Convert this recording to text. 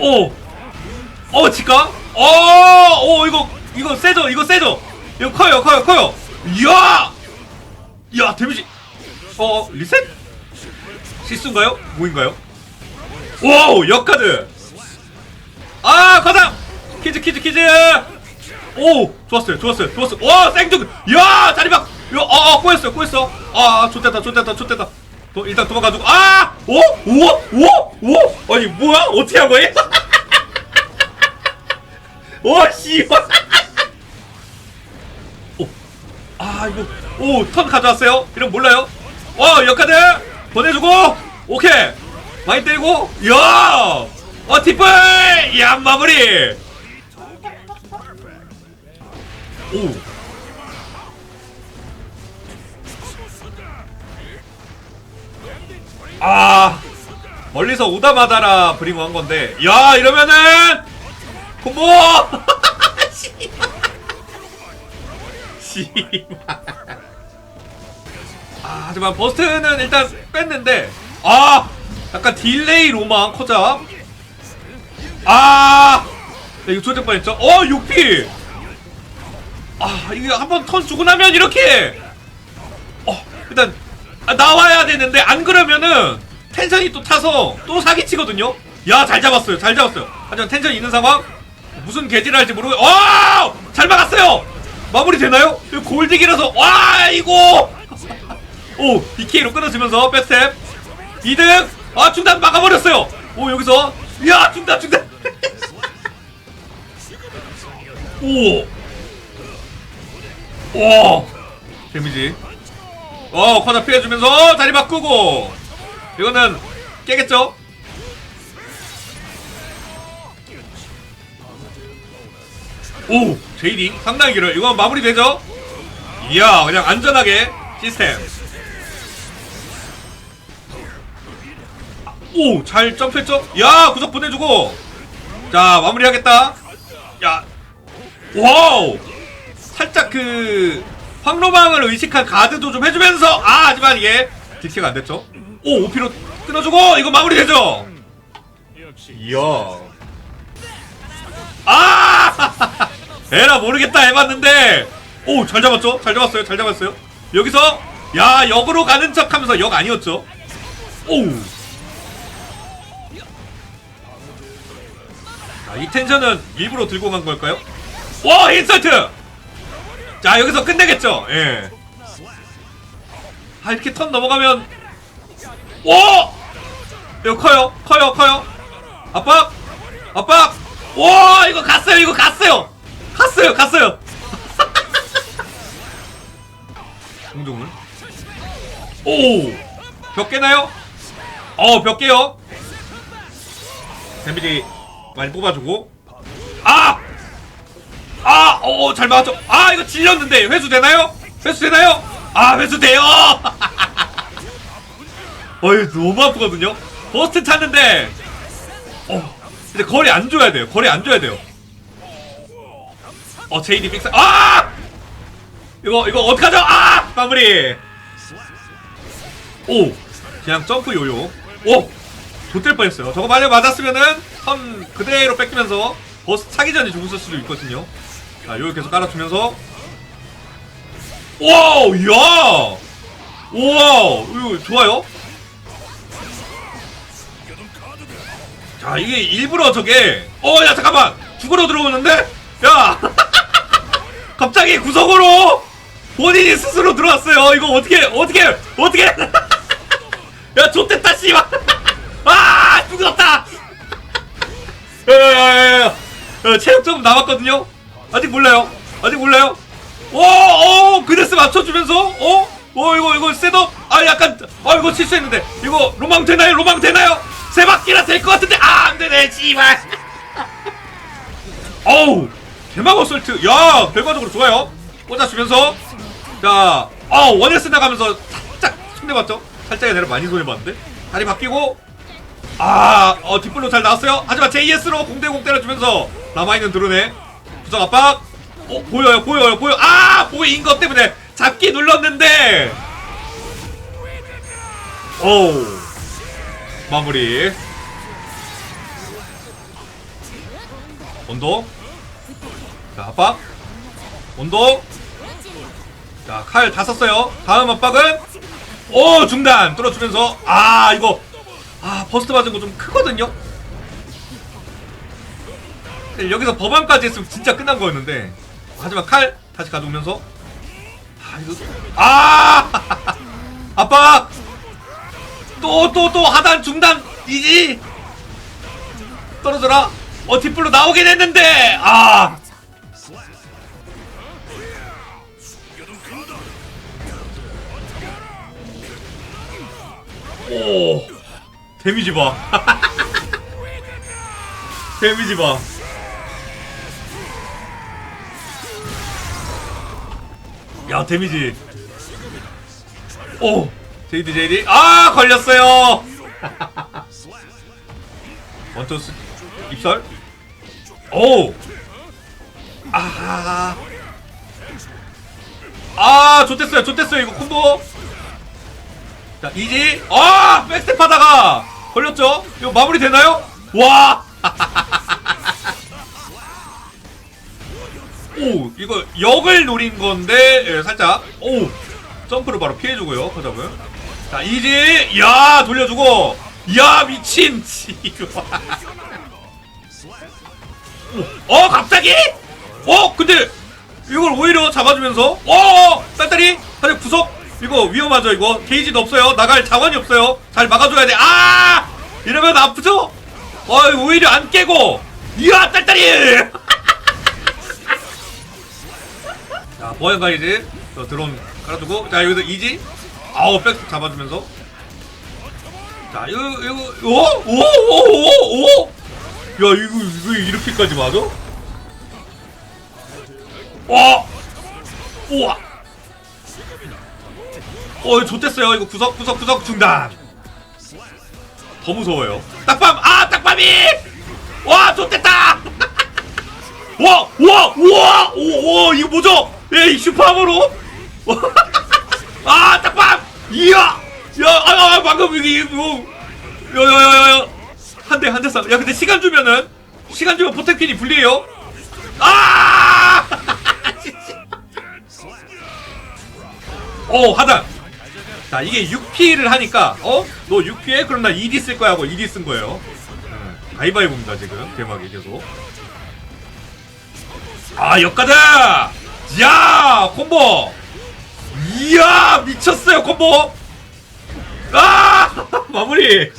오! 어, 치까? 어, 오, 이거, 이거 세죠? 이거 세죠? 이거 커요, 커요, 커요! 이야! 이야, 데미지! 어, 리셋? 실수인가요? 뭐인가요? 와우, 역카드! 아, 과장! 키즈, 키즈, 키즈! 오, 좋았어요, 좋았어요, 좋았어요. 와, 생존! 이야, 자리박! 이거, 어, 어, 꼬였어요, 꼬였어. 아, 좋됐다, 좋됐다, 좋됐다. 도, 일단 도망가지고, 아! 오? 오? 오? 오? 아니, 뭐야? 어떻게 한 거야? 오, 씨발! 오, 아, 이거, 오, 턴 가져왔어요? 이런 몰라요? 와, 역카드! 보내주고! 오케이! 많이 때리고, 이야! 어, 티플! 이야, 마무리! 오. 아 멀리서 오다 마다라 브리모 한 건데 야 이러면은 콤보 아 하지만 버스트는 일단 뺐는데 아! 약간 딜레이 로망 커잡. 아! 야, 이거 조질 뻔했죠? 어 6피! 아 이게 한번 턴 주고 나면 이렇게! 어 일단 아, 나와야 되는데 안 그러면은 텐션이 또 타서 또 사기치거든요? 야 잘 잡았어요 잘 잡았어요. 하지만 텐션 있는 상황 무슨 개질 할지 모르고 와 잘 막았어요! 마무리 되나요? 골dig이라서 와 이거 오 BK로 끊어지면서 백스텝. 2등! 아 중단 막아버렸어요! 오 여기서. 야 중단 중단! 오! 와 데미지. 어 커다 피해주면서 자리 바꾸고. 이거는 깨겠죠? 오 제이딩 상당히 길어요. 이건 마무리 되죠? 이야 그냥 안전하게 시스템. 오 잘 점프했죠? 야 구석 보내주고. 자 마무리하겠다. 야 와우! 살짝 그 황로방을 의식한 가드도 좀 해주면서 아 하지만 이게 딜키가 안 됐죠? 오 오피로 끊어주고 이거 마무리되죠? 이야. 아 에라 모르겠다 해봤는데 오 잘 잡았죠? 잘 잡았어요 잘 잡았어요. 여기서 야 역으로 가는 척 하면서 역 아니었죠? 오이 텐션은 일부러 들고 간 걸까요? 와 인서트! 자 여기서 끝내겠죠? 예. 아 이렇게 턴 넘어가면 오! 이거 커요 커요 커요. 압박! 압박! 와 이거 갔어요 이거 갔어요 갔어요 갔어요 공중을 오벽 깨나요 어벽 깨요 데미지 많이 뽑아주고 아 아, 오, 잘 막았죠. 아, 이거 질렸는데 회수 되나요? 회수 되나요? 아, 회수 돼요. 어이 너무 아프거든요. 버스트 탔는데, 어, 근데 거리 안 줘야 돼요. 거리 안 줘야 돼요. 어, 제이디 빅사, 아! 이거 이거 어떡하죠? 아, 마무리. 오, 그냥 점프 요요. 오, 좋될 뻔했어요. 저거 만약 맞았으면은 선 그대로 뺏기면서 버스 차기 전에 죽었을 수도 있거든요. 자, 요거 계속 깔아주면서 와우, 야! 우와, 이거 좋아요? 자, 이게 일부러 저게 어, 야, 잠깐만! 죽으러 들어오는데? 야! 갑자기 구석으로 본인이 스스로 들어왔어요. 이거 어떻게, 어떻게, 어떻게! 야, 좋됐다, 씨발! 아, 죽었다! 체력 조금 남았거든요? 아직 몰라요. 아직 몰라요. 오, 오, 그데스 맞춰주면서, 어? 어, 이거, 이거 셋업? 아, 약간, 아, 이거 실수했는데. 이거 로망 되나요? 로망 되나요? 세 바퀴나 될 것 같은데, 아, 안 되네, 씨발. 어우, 대박 어설트. 야, 결과적으로 좋아요. 꽂아주면서. 자, 어, 원에스 나가면서 살짝 손해봤죠? 살짝이 아니라 많이 손해봤는데? 다리 바뀌고, 아, 어, 뒷불로 잘 나왔어요. 하지만 JS로 공대공 때려주면서 남아있는 드론에 구성 압박. 어, 보여요, 보여요, 보여. 아, 보인 것 때문에 잡기 눌렀는데. 오, 마무리. 온도. 자, 압박. 온도. 자, 칼 다 썼어요. 다음 압박은 오 중단 뚫어주면서 아 이거 아 버스트 맞은 거 좀 크거든요. 여기서 법안까지 했으면 진짜 끝난 거였는데 하지만 칼 다시 가져오면서 아 이거 아 압박 또또 또 하단 중단 이지 떨어져라 어 뒷불로 나오긴 했는데 아 오 데미지 봐 데미지 봐 야, 데미지. 오! 제이드 제이드. 아, 걸렸어요! 원투스, 입설? 오! 아. 아, 좋댔어요, 좋댔어요, 이거 콤보. 자, 이지. 아! 백스텝 하다가 걸렸죠? 이거 마무리 되나요? 와! 오 이거 역을 노린 건데 예, 살짝 오 점프를 바로 피해주고요 허접은 자 이지 야 돌려주고 야 미친 어 갑자기 어 근데 이걸 오히려 잡아주면서 어 딸딸이 사실 구석 이거 위험하죠 이거 게이지도 없어요 나갈 자원이 없어요 잘 막아줘야 돼아 이러면 아프죠 어 오히려 안 깨고 이야 딸딸이 자, 보안 가이드. 저 드론 깔아두고. 자, 여기서 이지. 아우, 백 잡아주면서. 자, 이거, 이거, 오? 오? 오? 오? 오? 야, 이거, 이거 이렇게까지 맞아? 와! 우와! 어, 좋댔어요. 이거 구석, 구석, 구석 중단. 더 무서워요. 딱밤! 아, 딱밤이! 와, 좋댔다! 와! 와! 우와! 오, 오, 이거 뭐죠? 예, 이 슈퍼함으로? 아, 딱밤! 이야! 야, 아, 아, 방금 이게, 뭐. 야, 야, 야, 야. 한 대, 한대 싸. 야, 근데 시간 주면은, 시간 주면 포텐핀이 불리해요? 아! 어, 하단! 자, 이게 6P를 하니까, 어? 너 6P해? 그럼 나 2D 쓸 거야 하고 2D 쓴 거예요. 음, 가위바위보입니다, 지금. 대막이 계속. 아 역가다 야 콤보 이야 미쳤어요 콤보 아 마무리